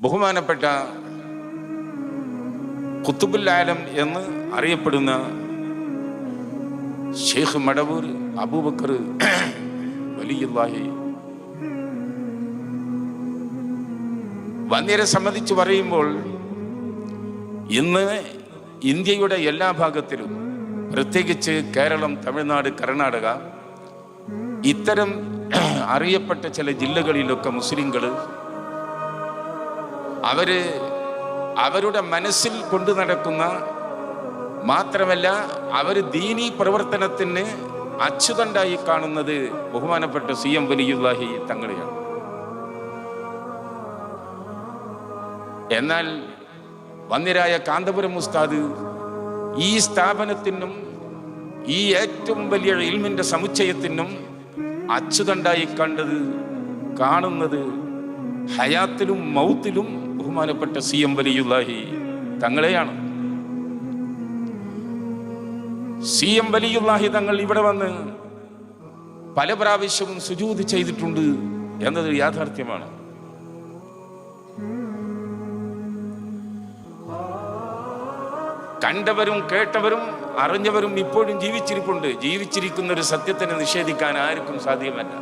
ബഹുമാനപ്പെട്ട കുത്തുബുൽ ആലം എന്ന് അറിയപ്പെടുന്ന ഷെയ്ഖ് മടവൂർ അബൂബക്കർ വലിയുല്ലാഹി വന്യരെ സംബന്ധിച്ച് പറയുമ്പോൾ ഇന്ന് ഇന്ത്യയുടെ എല്ലാ ഭാഗത്തിലും പ്രത്യേകിച്ച് കേരളം തമിഴ്നാട് കർണാടക ഇത്തരം അറിയപ്പെട്ട ചില ജില്ലകളിലൊക്കെ മുസ്ലിങ്ങൾ അവർ അവരുടെ മനസ്സിൽ കൊണ്ടു നടക്കുന്ന മാത്രമല്ല അവർ ദീനി പ്രവർത്തനത്തിന് അച്യുതണ്ടായി കാണുന്നത് ബഹുമാനപ്പെട്ട സി എം വലിയുല്ലാഹി തങ്ങളെയാണ്. എന്നാൽ വന്നിരായ കാന്തപുരം ഉസ്താദ് ഈ സ്ഥാപനത്തിനും ഈ ഏറ്റവും വലിയ ഇൽമിന്റെ സമുച്ചയത്തിനും അച്യുതണ്ടായി കണ്ടത് കാണുന്നത് ഹയാത്തിലും മൗത്തിലും ബഹുമാനപ്പെട്ട സി എം വലിയുല്ലാഹി തങ്ങളെയാണ്. സി എം വലിയുല്ലാഹി തങ്ങൾ ഇവിടെ വന്ന് പല പ്രാവശ്യവും സുജൂത് ചെയ്തിട്ടുണ്ട് എന്നത് യാഥാർത്ഥ്യമാണ്. കണ്ടവരും കേട്ടവരും അറിഞ്ഞവരും ഇപ്പോഴും ജീവിച്ചിരിപ്പുണ്ട്. ജീവിച്ചിരിക്കുന്ന ഒരു സത്യത്തിനെ നിഷേധിക്കാൻ ആർക്കും സാധ്യമല്ല.